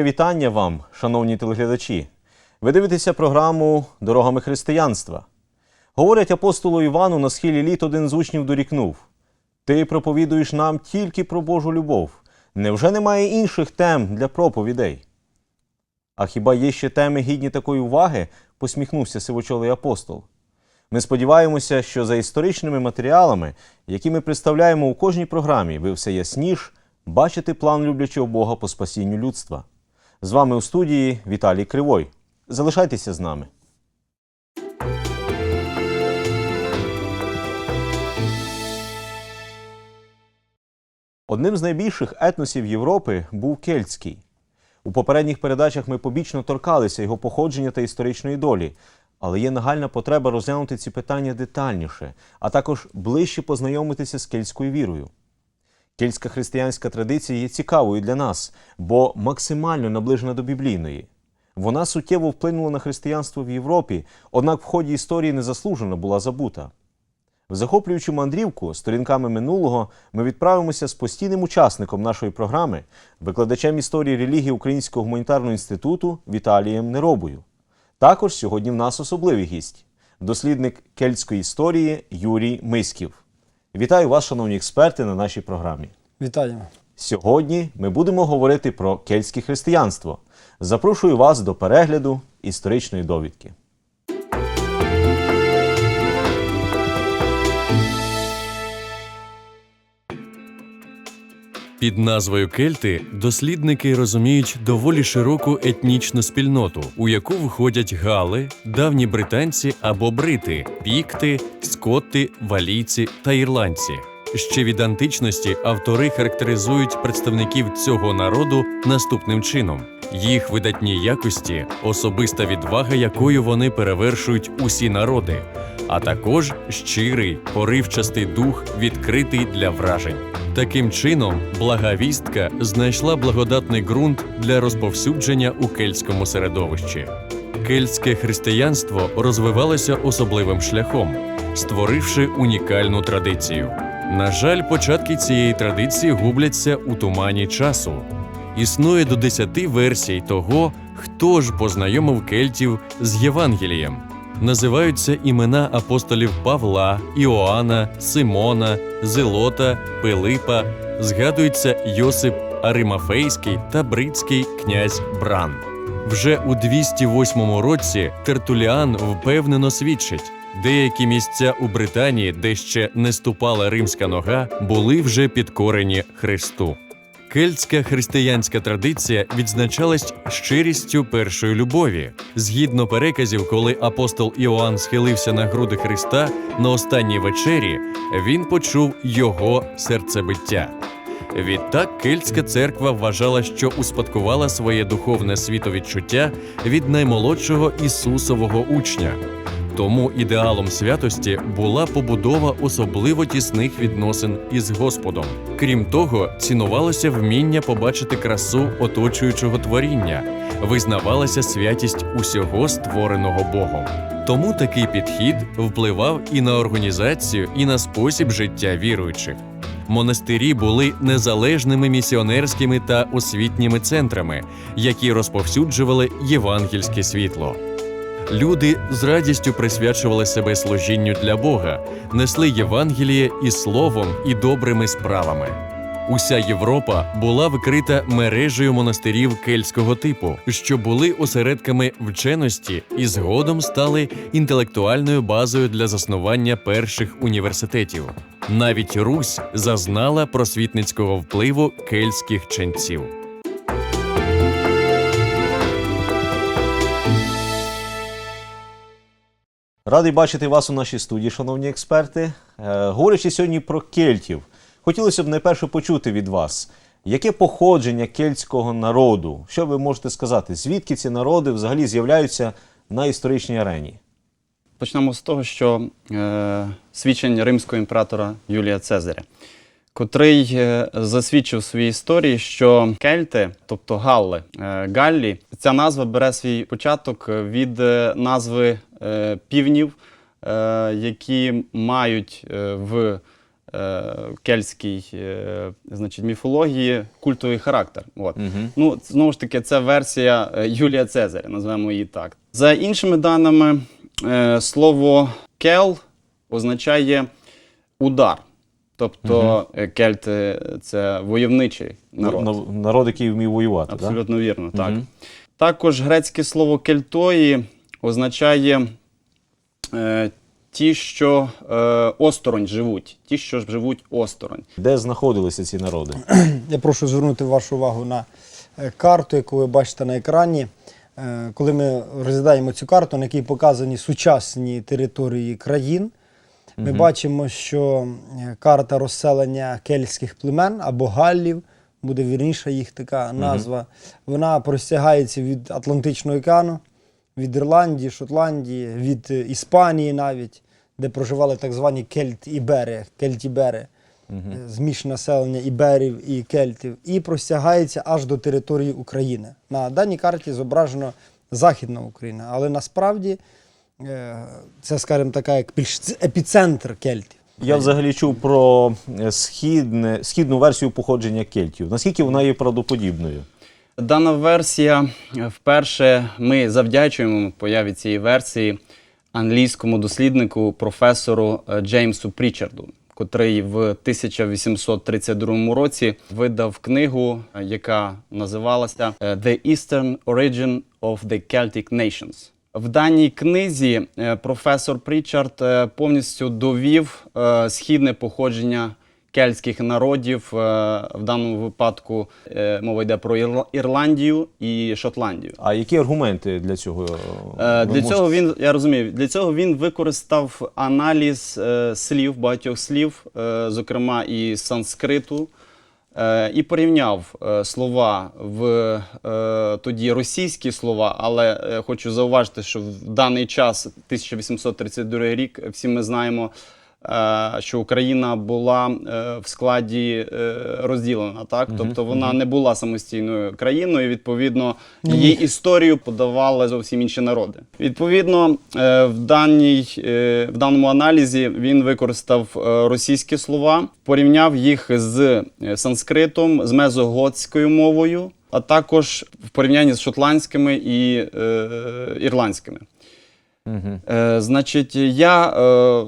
Моє вітання вам, шановні телеглядачі. Ви дивитеся програму Дорогами християнства. Говорять апостолу Івану на схилі літ один з учнів дорікнув: Ти проповідуєш нам тільки про Божу любов. Невже немає інших тем для проповідей? А хіба є ще теми гідні такої уваги? посміхнувся сивочолий апостол. Ми сподіваємося, що за історичними матеріалами, які ми представляємо у кожній програмі, ви все ясніш бачите план люблячого Бога по спасінню людства. З вами у студії Віталій Кривой. Залишайтеся з нами. Одним з найбільших етносів Європи був кельтський. У попередніх передачах ми побічно торкалися його походження та історичної долі, але є нагальна потреба розглянути ці питання детальніше, а також ближче познайомитися з кельтською вірою. Кельтська християнська традиція є цікавою для нас, бо максимально наближена до біблійної. Вона суттєво вплинула на християнство в Європі, однак в ході історії незаслужено була забута. В захоплюючу мандрівку сторінками минулого ми відправимося з постійним учасником нашої програми, викладачем історії релігії Українського гуманітарного інституту Віталієм Неробою. Також сьогодні в нас особливий гість дослідник кельтської історії Юрій Миськів. Вітаю вас, шановні експерти, на нашій програмі. Вітаємо. Сьогодні ми будемо говорити про кельтське християнство. Запрошую вас до перегляду історичної довідки. Під назвою Кельти дослідники розуміють доволі широку етнічну спільноту, у яку входять гали, давні британці або брити, пікти, скотти, валійці та ірландці. Ще від античності автори характеризують представників цього народу наступним чином: їх видатні якості, особиста відвага, якою вони перевершують усі народи, а також щирий, поривчастий дух, відкритий для вражень. Таким чином, блага вістка знайшла благодатний ґрунт для розповсюдження у кельтському середовищі. Кельтське християнство розвивалося особливим шляхом, створивши унікальну традицію. На жаль, початки цієї традиції губляться у тумані часу. Існує до десяти версій того, хто ж познайомив кельтів з Євангелієм. Називаються імена апостолів Павла, Іоанна, Симона, Зелота, Пилипа, згадується Йосип Аримафейський та бритський князь Бран. Вже у 208 році Тертуліан впевнено свідчить, деякі місця у Британії, де ще не ступала римська нога, були вже підкорені Христу. Кельтська християнська традиція відзначалась щирістю першої любові. Згідно переказів, коли апостол Іоанн схилився на груди Христа на останній вечері, він почув його серцебиття. Відтак кельтська церква вважала, що успадкувала своє духовне світовідчуття від наймолодшого Ісусового учня. Тому ідеалом святості була побудова особливо тісних відносин із Господом. Крім того, цінувалося вміння побачити красу оточуючого творіння, визнавалася святість усього створеного Богом. Тому такий підхід впливав і на організацію, і на спосіб життя віруючих. Монастирі були незалежними місіонерськими та освітніми центрами, які розповсюджували євангельське світло. Люди з радістю присвячували себе служінню для Бога, несли Євангеліє і словом, і добрими справами. Уся Європа була викрита мережею монастирів кельтського типу, що були осередками вченості і згодом стали інтелектуальною базою для заснування перших університетів. Навіть Русь зазнала просвітницького впливу кельтських ченців. Радий бачити вас у нашій студії, шановні експерти. Е, говорячи сьогодні про кельтів, хотілося б найперше почути від вас, яке походження кельтського народу? Що ви можете сказати? Звідки ці народи взагалі з'являються на історичній арені? Почнемо з того, що е, свідчень римського імператора Юлія Цезаря, котрий е, засвідчив в своїй історії, що кельти, тобто Галли, е, Галлі, ця назва бере свій початок від е, назви півнів, які мають в кельтській значить, міфології культовий характер. От. Угу. Ну, знову ж таки, це версія Юлія Цезаря, називаємо її так. За іншими даними, слово кел означає удар. Тобто е, кельти це войовничий народ. Народ, який вмів воювати. Да? Абсолютно вірно, так. Також грецьке слово кельтої означає е, ті, що е, осторонь живуть, ті, що живуть осторонь. Де знаходилися ці народи? Я прошу звернути вашу увагу на е, карту, яку ви бачите на екрані. Е, Коли ми розглядаємо цю карту, на якій показані сучасні території країн, ми бачимо, що е, карта розселення кельтських племен або галлів, буде вірніша їх така назва, вона простягається від Атлантичного океану, від Ірландії, Шотландії, від е, Іспанії навіть, де проживали так звані кельт-ібери, кельтібери е, змішане населення іберів і кельтів, і простягається аж до території України. На даній карті зображено Західна Україна, але насправді це, скажімо, така як більш епіцентр кельтів. Я взагалі чув про е, східне, східну версію походження кельтів. Наскільки вона є правдоподібною? Дана версія е, вперше ми завдячуємо появі цієї версії англійському досліднику професору е, Джеймсу Прічарду, котрий в 1832 році видав книгу, е, яка називалася е, The Eastern Origin of the Celtic Nations. В даній книзі е, професор Прічард е, повністю довів е, східне походження кельтських народів. В даному випадку мова йде про Ірла- Ірландію і Шотландію. А які аргументи для цього? Для можете- цього він, я розумію, для цього він використав аналіз слів, багатьох слів, зокрема і санскриту, і порівняв е, слова в е, тоді російські слова, але е, хочу зауважити, що в даний час, 1832 рік, всі ми знаємо. Е, Що Україна була е, в складі е, розділена, так тобто вона не була самостійною країною. Відповідно, її історію подавали зовсім інші народи. Відповідно, в даній в даному аналізі він використав російські слова, порівняв їх з санскритом, з мезоготською мовою, а також в порівнянні з шотландськими і е, ірландськими. Е, значить, я е,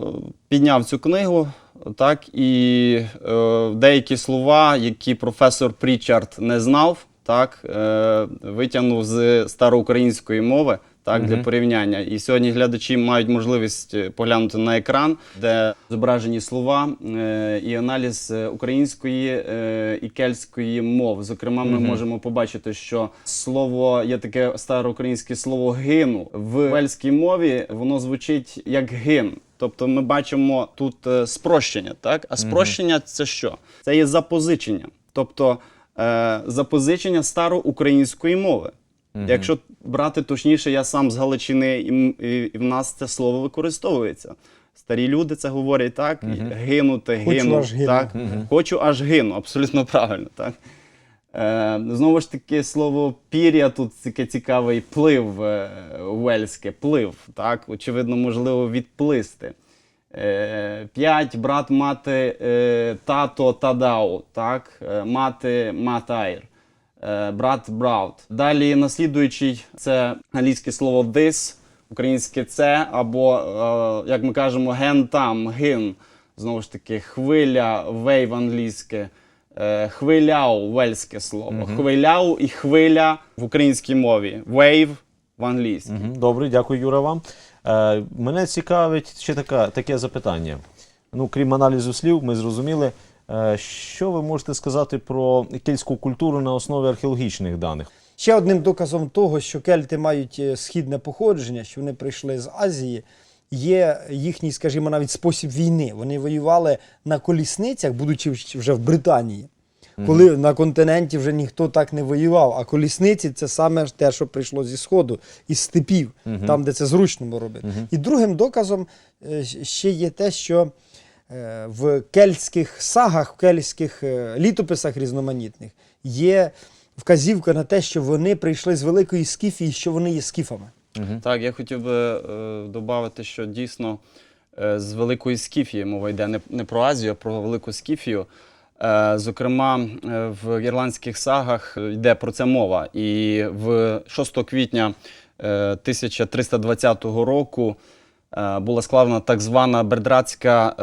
підняв цю книгу, так, і е, деякі слова, які професор Прічард не знав, так, е, витягнув з староукраїнської мови. Так, для порівняння. І сьогодні глядачі мають можливість е, поглянути на екран, де зображені слова е, і аналіз української е, і кельтської мов. Зокрема, ми можемо побачити, що слово є таке староукраїнське слово гину в вельській мові. Воно звучить як гин. Тобто ми бачимо тут е, спрощення, так? А спрощення це що? Це є запозичення. Тобто е, запозичення староукраїнської мови. Якщо брати точніше, я сам з Галичини, і, м- і, і в нас це слово використовується. Старі люди це говорять так, гинути, Хочу гину. аж гину. Так? Хочу аж гину, абсолютно правильно. Так? Е, знову ж таки, слово пір'я тут таке цікавий плив е, уельське, плив. Так? Очевидно, можливо, відплисти. Е, П'ять брат, мати, е, тато, тадау, так? Е, мати, матайр. Е, брат, браут. Далі наслідуючий це англійське слово this, українське це, або, е, як ми кажемо, ген там, гин. Знову ж таки, хвиля, вейв англійське, хвиляу вельське слово. Хвиляу і хвиля в українській мові. Wave в англійській. Мгм. Добре, дякую, Юра, вам. Е, мене цікавить ще така, таке запитання. Ну, крім аналізу слів, ми зрозуміли. Е, що ви можете сказати про кельтську культуру на основі археологічних даних? Ще одним доказом того, що кельти мають е, східне походження, що вони прийшли з Азії, є їхній, скажімо, навіть спосіб війни. Вони воювали на колісницях, будучи вже в Британії. Коли на континенті вже ніхто так не воював, а колісниці це саме те, що прийшло зі сходу, із степів, там, де це зручно робити. І другим доказом е, ще є те, що е, в кельтських сагах, в кельтських е, літописах різноманітних є вказівка на те, що вони прийшли з великої скіфії, що вони є скіфами. Так, я хотів би е, додати, що дійсно е, з Великої Скіфії. Мова йде не, не про Азію, а про Велику Скіфію. Е, Зокрема, е, в ірландських сагах йде про це мова. І в 6 квітня е, 1320 року е, була складена так звана Бердратська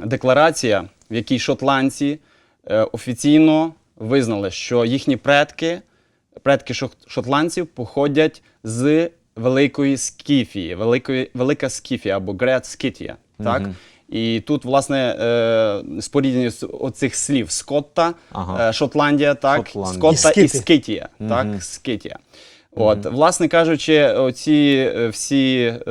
е, декларація, в якій шотландці е, офіційно визнали, що їхні предки, предки шотландців походять з Великої Скіфії, Великої, Велика Скіфія або Great Scythia. Так? І тут, власне, е, спорідненість оцих слів Скотта, Ага. е, Шотландія, так, Шотландія. Скотта І і Скіти. Скитія. Так, Скитія. От, власне кажучи, оці е, всі е,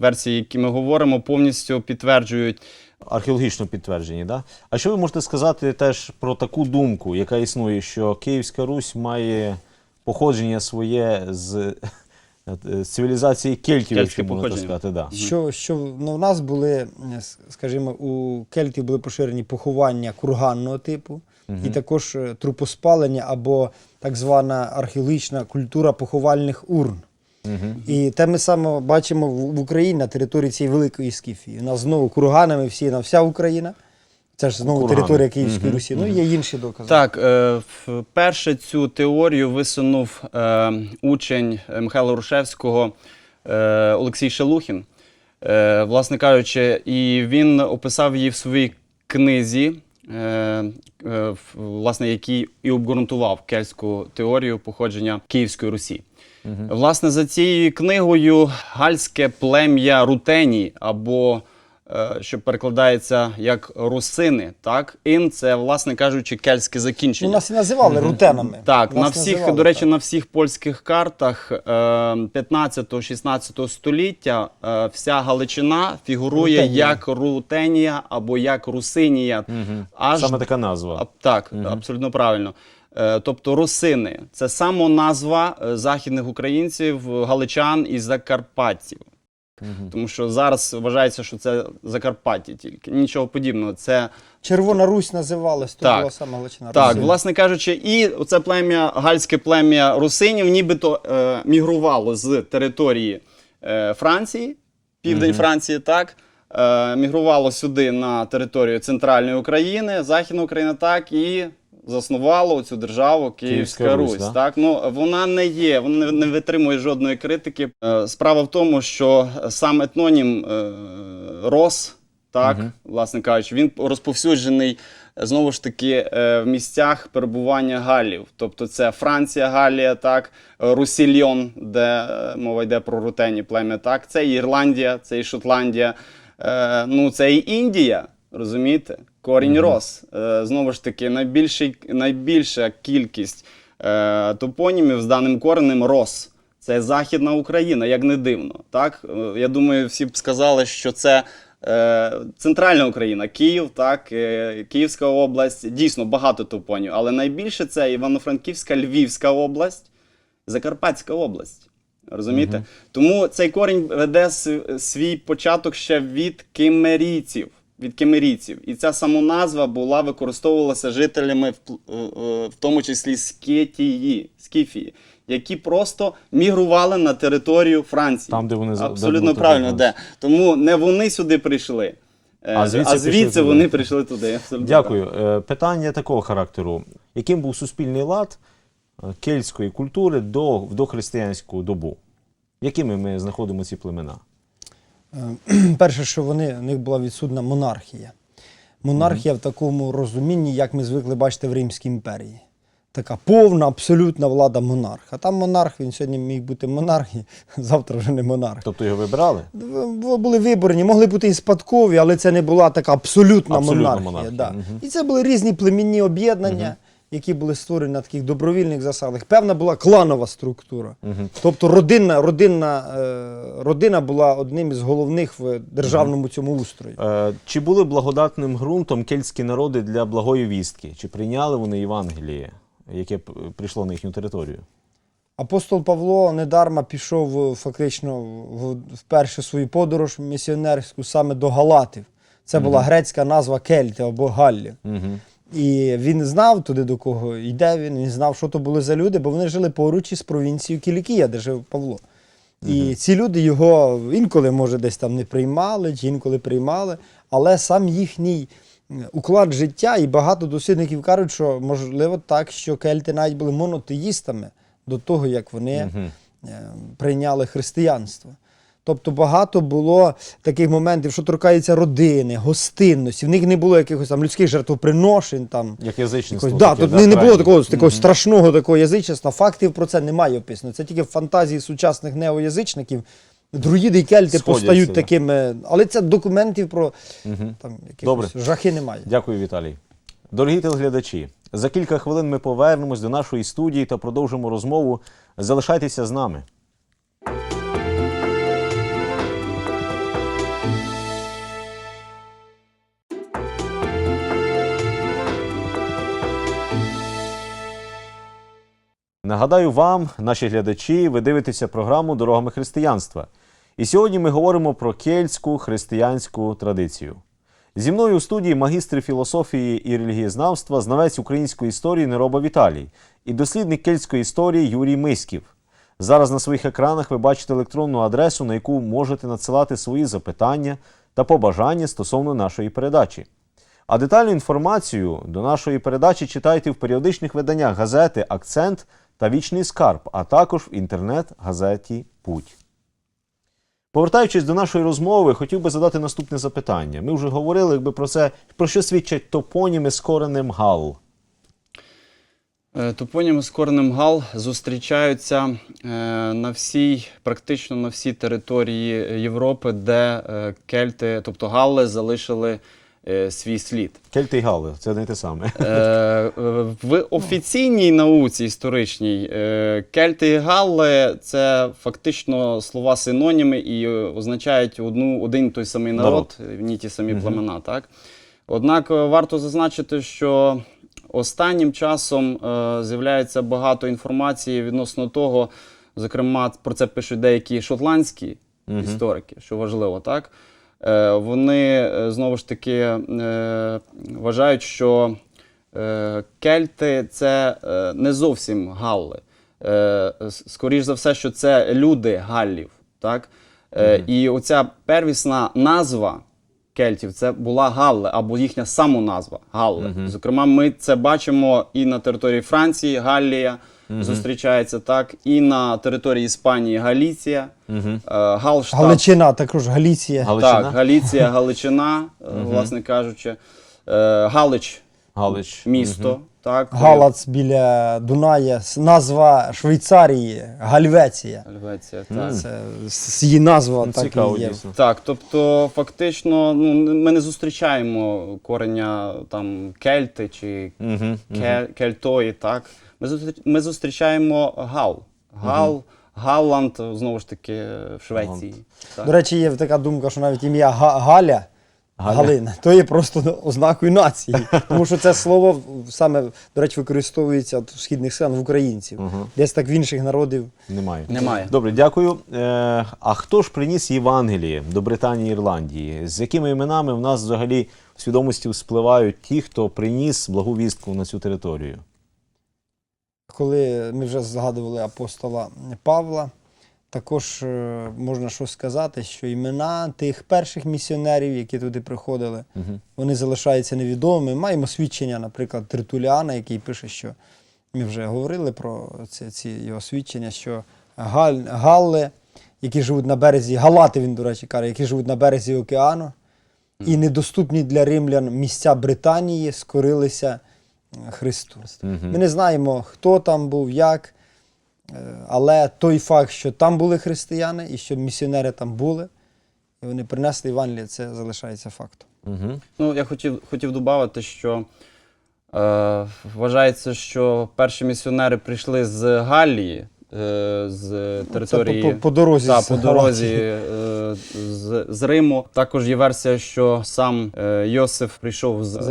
версії, які ми говоримо, повністю підтверджують Археологічно підтверджені, да? А що ви можете сказати теж про таку думку, яка існує, що Київська Русь має походження своє з, з цивілізації кельтів, якщо можна так сказати, да. Що, що ну, в нас були, е, скажімо, у кельтів були поширені поховання курганного типу, і також е, трупоспалення або так звана археологічна культура поховальних урн. І те ми саме бачимо в в Україні на території цієї великої скіфії. У нас знову курганами всі на вся Україна. Це ж знову Кургани. територія Київської Русі. Ну, є інші докази. Так, е, вперше цю теорію висунув е, учень е, Михайла Рушевського е, Олексій Шелухін, е, власне кажучи, і він описав її в своїй книзі, е, е, власне, який і обґрунтував кельтську теорію походження Київської Русі. Власне, за цією книгою гальське плем'я Рутені або що перекладається як русини, так? Ін це, власне кажучи, кельтське Ну, закінчення. нас і називали рутенами. Так, Нас на всіх, називали до речі, так. на всіх польських картах е, 15-16 століття е, вся Галичина фігурує Рутенія. як Рутенія або як Русинія. Аж Саме така назва. так, абсолютно правильно. Е, Тобто русини це самоназва е, західних українців, галичан і закарпатців. Тому що зараз вважається, що це Закарпаття тільки. Нічого подібного. Це Червона Русь називалась, то Так. була сама Галичина. так, Русина. власне кажучи, і оце плем'я, гальське плем'я русинів, нібито е, мігрувало з території е, Франції, південь Франції, так. Е, мігрувало сюди на територію центральної України, Західної України, так, і заснувало цю державу Київська, Київська Русь, Русь. да? Так, ну вона не є, вона не, витримує жодної критики. Е, справа в тому, що сам етнонім е, Рос, так, власне кажучи, він розповсюджений е, знову ж таки в місцях перебування галів. Тобто це Франція, Галія, так, Русільйон, де мова йде про рутені плем'я, так, це і Ірландія, це і Шотландія, ну це і Індія. Розумієте? Корінь рос. Е, знову ж таки, найбільший, найбільша кількість е, топонімів з даним коренем рос. Це Західна Україна, як не дивно. Так? Е, Я думаю, всі б сказали, що це е, центральна Україна, Київ, так, е, Київська область. Дійсно багато топонів, але найбільше це Івано-Франківська, Львівська область, Закарпатська область. Розумієте? Тому цей корінь веде свій початок ще від кимерійців. Від кимерійців. І ця самоназва була використовувалася жителями, в, е, е, в тому числі Скетії, Скіфії, які просто мігрували на територію Франції. Там, де вони Абсолютно давно правильно, де. Тому не вони сюди прийшли, е, А звідси а звідси туди. вони прийшли туди. Абсолютно Дякую. Е, Питання такого характеру. Яким був суспільний лад кельтської культури до, в дохристиянську добу? Якими ми знаходимо ці племена? Перше, що вони, у них була відсутна монархія. Монархія в такому розумінні, як ми звикли бачити в Римській імперії. Така повна, абсолютна влада монарха. Там монарх, він сьогодні міг бути монарх, і завтра вже не монарх. Тобто його вибирали? Були виборні, могли бути і спадкові, але це не була така абсолютна, Абсолютна монархія. монархія, Да. мгм. І це були різні племінні об'єднання, які були створені на таких добровільних засадах. Певна була кланова структура. Тобто родинна, родинна, е, родина була одним із головних в державному цьому устрої. Е, Чи були благодатним ґрунтом кельтські народи для благої вістки? Чи прийняли вони Євангеліє, яке прийшло на їхню територію? Апостол Павло недарма пішов е, фактично в, першу свою подорож місіонерську саме до Галатів. Це була грецька назва Кельти або Галлі. Угу. І він знав туди, до кого йде він, він знав, що то були за люди, бо вони жили поруч із провінцією Кілікія, де жив Павло. І ці люди його інколи, може, десь там не приймали, чи інколи приймали, але сам їхній уклад життя, і багато дослідників кажуть, що можливо так, що кельти навіть були монотеїстами до того, як вони е, прийняли християнство. Тобто багато було таких моментів, що торкається родини, гостинності. В них не було якихось там людських жертвоприношень. Там, Як язичництво. якось, да, тут не, не було такого, такого страшного такого язичництва. Фактів про це немає описано. Це тільки в фантазії сучасних неоязичників. Друїди і кельти Сходяться, постають такими. Але це документів про Мгм. там, якихось Добре. жахи немає. Дякую, Віталій. Дорогі телеглядачі, за кілька хвилин ми повернемось до нашої студії та продовжимо розмову. Залишайтеся з нами. Нагадаю вам, наші глядачі, ви дивитеся програму Дорогами християнства. І сьогодні ми говоримо про кельтську християнську традицію. Зі мною у студії магістр філософії і релігієзнавства, знавець української історії Нероба Віталій і дослідник кельтської історії Юрій Миськів. Зараз на своїх екранах ви бачите електронну адресу, на яку можете надсилати свої запитання та побажання стосовно нашої передачі. А детальну інформацію до нашої передачі читайте в періодичних виданнях газети Акцент та Вічний скарб, а також в інтернет-газеті Путь. Повертаючись до нашої розмови, хотів би задати наступне запитання. Ми вже говорили якби, про це, про що свідчать топоніми з коренем гал. Е, Топоніми з коренем гал зустрічаються е, на всій, практично на всій території Європи, де е, кельти, тобто галли, залишили свій слід. Кельти і гали це не те саме. Е, е, В офіційній науці історичній е, кельти і галли це фактично слова синоніми і е, означають одну, один той самий народ, в ні ті самі племена. Так? Однак е, варто зазначити, що останнім часом е, з'являється багато інформації відносно того, зокрема, про це пишуть деякі шотландські історики, що важливо, так? Е, Вони е, знову ж таки е, вважають, що кельти це не зовсім галли. Скоріше Скоріш за все, що це люди галлів. Так? Е, І оця первісна назва кельтів це була Галле або їхня самоназва Галле. Зокрема, ми це бачимо і на території Франції, Галлія зустрічається так, і на території Іспанії Галіція, е, Галштат. Галичина, також Галіція. Галичина? Так, Галіція, Галичина, е, власне кажучи, Е, Галич, Галич. місто. Так, Галац біля Дуная, назва Швейцарії, Гальвеція. Гальвеція, так. Це с- її назва Ну, так Цікаво, і є. дійсно. Так, тобто, фактично, ну, ми не зустрічаємо корення там кельти чи Мгм, ке- кельтої, так. Ми, зустр- ми зустрічаємо гал. Гал, Галланд, знову ж таки, в Швеції. Так. До речі, є така думка, що навіть ім'я Га- Галя, Галя. Галина, то є просто ознакою нації. Тому що це слово саме, до речі, використовується от в східних селах в українців. Десь так в інших народів. Немає. Немає. Добре, дякую. Е, а хто ж приніс Євангеліє до Британії і Ірландії? З якими іменами в нас взагалі в свідомості спливають ті, хто приніс благу вістку на цю територію? Коли ми вже згадували апостола Павла, також е, можна щось сказати, що імена тих перших місіонерів, які туди приходили, вони залишаються невідомими. Маємо свідчення, наприклад, Тритуліана, який пише, що ми вже говорили про ці, ці його свідчення, що Галь, Галли, які живуть на березі, Галати, він, до речі, каже, які живуть на березі океану, і недоступні для римлян місця Британії скорилися е, Христу. Ми не знаємо, хто там був, як, але той факт, що там були християни і що місіонери там були, і вони принесли Євангеліє, це залишається фактом. Угу. Ну, я хотів, хотів додати, що е, вважається, що перші місіонери прийшли з Галлії, е, з території. по- по дорозі Та, з по дорозі е, з, з Риму. Також є версія, що сам е, Йосиф прийшов з, З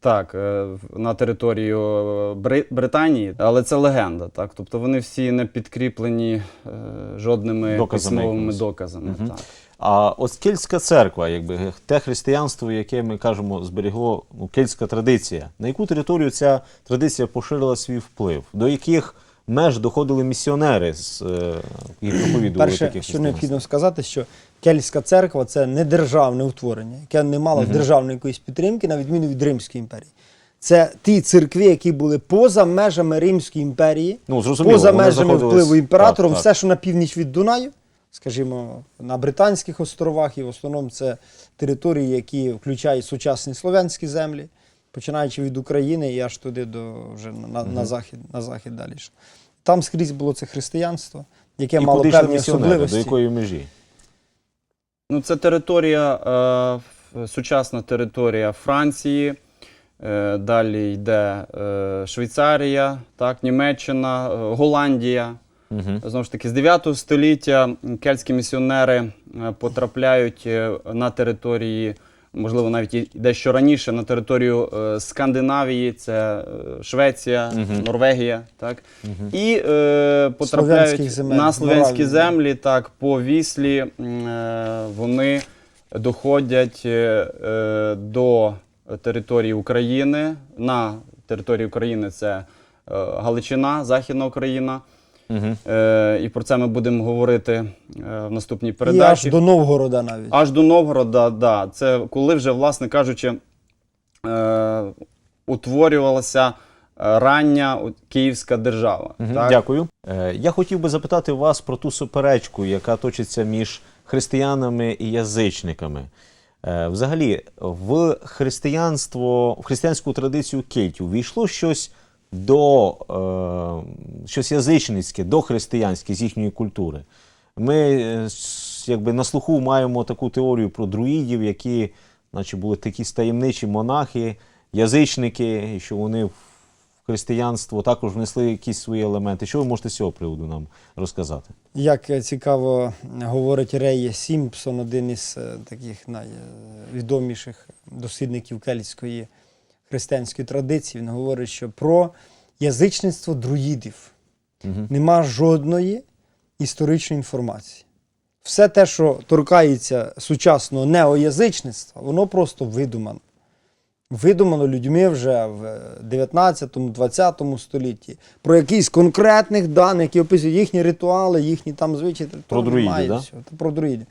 так, е, на територію е, Бри, Британії, але це легенда. Так? Тобто вони всі не підкріплені е, жодними Доказами письмовими доказами. Мгм. Так. А от кельтська церква, якби те християнство, яке ми кажемо, зберігло ну, кельтська традиція. На яку територію ця традиція поширила свій вплив? До яких меж доходили місіонери з е, і проповідували Перше, таке що необхідно сказати, що Кельтська церква це не державне утворення, яке не мало державної якоїсь підтримки, на відміну від Римської імперії. Це ті церкви, які були поза межами Римської імперії, Ну, поза межами впливу імператором, Так, так. все, що на північ від Дунаю, скажімо, на Британських островах, і в основному це території, які включають сучасні слов'янські землі, починаючи від України і аж туди до вже на, на, захід, на захід далі. Там скрізь було це християнство, яке І мало куди певні особливості. до якої межі? Ну, це територія, е, сучасна територія Франції. Е, далі йде е, Швейцарія, так, Німеччина, е, Голландія. Угу. Знову ж таки, з 9 століття кельтські місіонери потрапляють на території, можливо, навіть і дещо раніше, на територію е, Скандинавії, це е, Швеція, Мгм. Норвегія. Так? І е, потрапляють Слов'янських земель, на слов'янські Моравії. землі, так, по віслі м, е, вони доходять е, е, до території України. На території України це е, Галичина, Західна Україна. Угу. Е, і про це ми будемо говорити е, в наступній І аж до Новгорода навіть. Аж до Новгорода, да. Це коли вже, власне кажучи, е, утворювалася е, рання Київська держава. Мгм, так? Дякую. Е, Я хотів би запитати вас про ту суперечку, яка точиться між християнами і язичниками. Е, Взагалі, в християнство, в християнську традицію кельтів війшло щось до е, щось язичницьке, до християнське з їхньої культури. Ми е, якби на слуху маємо таку теорію про друїдів, які, наче були такі таємничі монахи, язичники, і що вони в християнство також внесли якісь свої елементи. Що ви можете з цього приводу нам розказати? Як е, цікаво говорить Рей Сімпсон, один із е, таких найвідоміших дослідників кельтської християнської традиції, він говорить, що про язичництво друїдів Угу. нема жодної історичної інформації. Все те, що торкається сучасного неоязичництва, воно просто видумано. Видумано людьми вже в 19-20 столітті про якісь конкретних даних, які описують їхні ритуали, їхні там звичаї. Про Та друїдів, да? Про друїдів.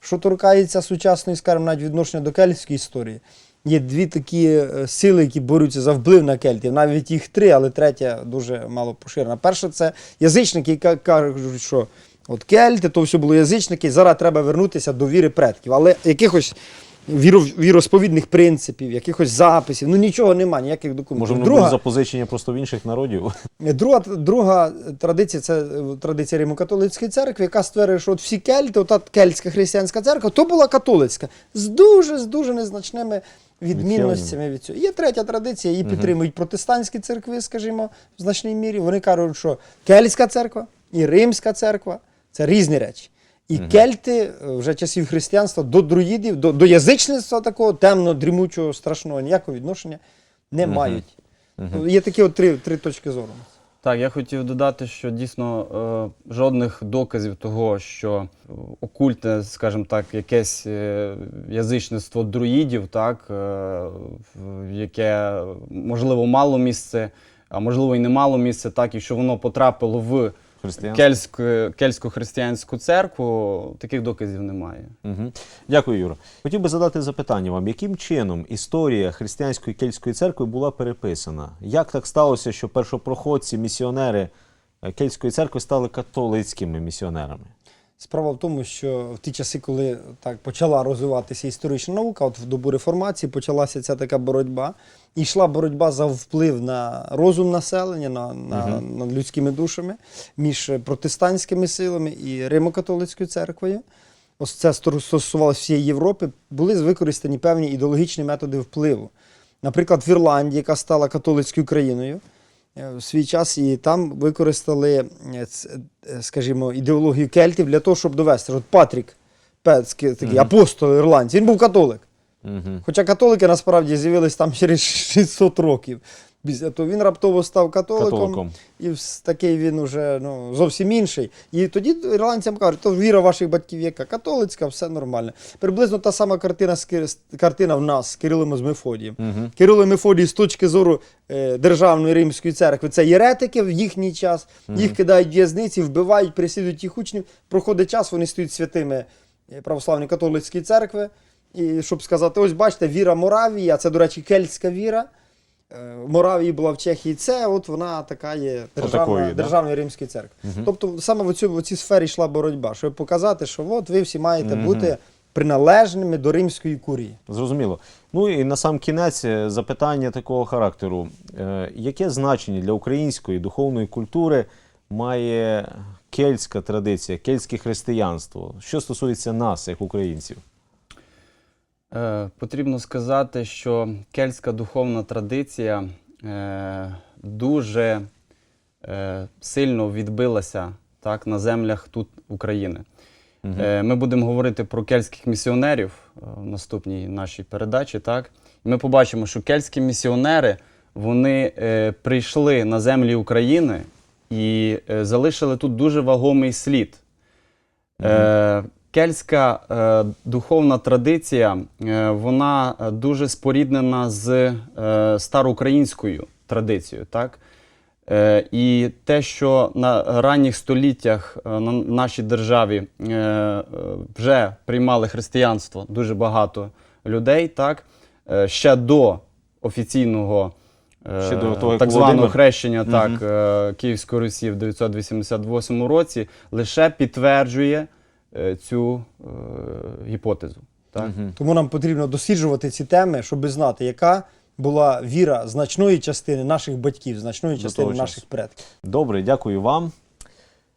Що торкається сучасної, скажімо, навіть відношення до кельтської історії, є дві такі е, сили, які борються за вплив на кельтів. Навіть їх три, але третя дуже мало поширена. Перша це язичники, які кажуть, що от кельти, то все було язичники, зараз треба вернутися до віри предків. Але якихось віро, віросповідних принципів, якихось записів, ну нічого немає, ніяких документів. Може, Друга, запозичення просто в інших народів? Друга, друга традиція це е, традиція Римо-католицької церкви, яка стверджує, що от всі кельти, ота кельтська християнська церква, то була католицька з дуже з дуже незначними відмінностями від цього. Є третя традиція, її підтримують протестантські церкви, скажімо, в значній мірі. Вони кажуть, що кельтська церква і римська церква це різні речі. І кельти е, вже часів християнства до друїдів, до, до язичництва такого темно, дрімучого, страшного ніякого відношення не мають. Є такі от три, три точки зору. Так, я хотів додати, що дійсно е, жодних доказів того, що е, окультне, скажімо так, якесь е, язичництво друїдів, так, яке можливо мало місце, а можливо і не мало місце, так, і що воно потрапило в Християнство? кельтську, кельтсько-християнську церкву, таких доказів немає. Угу. Дякую, Юра. Хотів би задати запитання вам, яким чином історія християнської кельтської церкви була переписана? Як так сталося, що першопроходці, місіонери кельської кельтської церкви стали католицькими місіонерами? Справа в тому, що в ті часи, коли так почала розвиватися історична наука, от в добу реформації почалася ця така боротьба. І йшла боротьба за вплив на розум населення, на, на, над людськими душами між протестантськими силами і Римо-католицькою церквою. Ось це стосувалося всієї Європи. Були використані певні ідеологічні методи впливу. Наприклад, в Ірландії, яка стала католицькою країною, в свій час і там використали, е, е, скажімо, ідеологію кельтів для того, щоб довести. От Патрік такий апостол ірландці, він був католик. Угу. Хоча католики насправді з'явились там через 600 років після того він раптово став католиком, Католиком. і такий він уже ну, зовсім інший. І тоді ірландцям кажуть, то віра ваших батьків яка католицька, все нормально. Приблизно та сама картина, картина в нас з Кирилом з Мефодієм. Угу. Кирило і Мефодій з точки зору е, Державної Римської церкви це єретики в їхній час. Їх кидають в'язниці, вбивають, переслідують їх учнів. Проходить час, вони стають святими е, православної католицької церкви. І щоб сказати, ось бачите, віра Моравії, а це, до речі, кельтська віра. Моравії була в Чехії. Це от вона така є державна, державної римської церкви. Тобто саме в, цю, в цій сфері йшла боротьба, щоб показати, що от ви всі маєте бути приналежними до римської курії. Зрозуміло. Ну і на сам кінець е, запитання такого характеру. Е, Яке значення для української духовної культури має кельтська традиція, кельтське християнство? Що стосується нас, як українців? Е, потрібно сказати, що кельтська духовна традиція е, дуже е, сильно відбилася так, на землях тут України. Е, ми будемо говорити про кельтських місіонерів в наступній нашій передачі. Так? Ми побачимо, що кельтські місіонери вони прийшли на землі України і залишили тут дуже вагомий слід. Е, кельтська е, духовна традиція, е, вона е, дуже споріднена з е, староукраїнською традицією. Так? Е, і те, що на ранніх століттях е, на нашій державі е, вже приймали християнство дуже багато людей, так? Е, ще до офіційного е, Ще до того, так званого Володимир- хрещення так, е, Київської Русі в 988 році, лише підтверджує цю е, гіпотезу. Так? Тому нам потрібно досліджувати ці теми, щоб знати, яка була віра значної частини наших батьків, значної частини наших предків. Добре, дякую вам.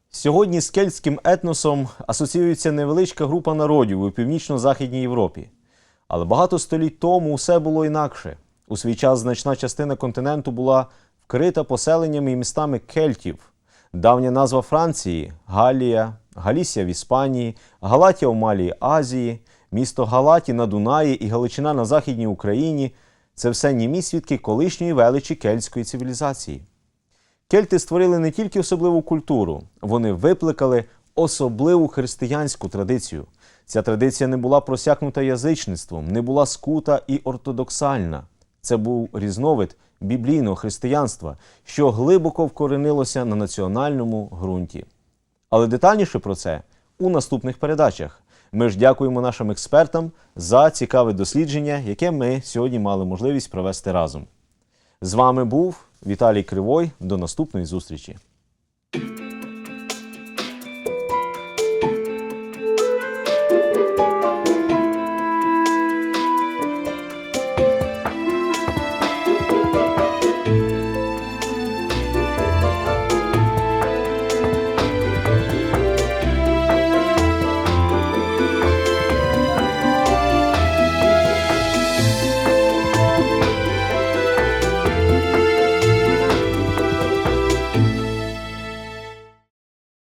Сьогодні з кельтським етносом асоціюється невеличка група народів у північно-західній Європі. Але багато століть тому усе було інакше. У свій час значна частина континенту була вкрита поселеннями і містами кельтів. Давня назва Франції Галія, Галісія в Іспанії, Галатія в Малії Азії, місто Галаті на Дунаї і Галичина на Західній Україні це все німі свідки колишньої величі кельтської цивілізації. Кельти створили не тільки особливу культуру, вони викликали особливу християнську традицію. Ця традиція не була просякнута язичництвом, не була скута і ортодоксальна. Це був різновид біблійного християнства, що глибоко вкоренилося на національному ґрунті. Але детальніше про це у наступних передачах. Ми ж дякуємо нашим експертам за цікаве дослідження, яке ми сьогодні мали можливість провести разом. З вами був Віталій Кривой. До наступної зустрічі.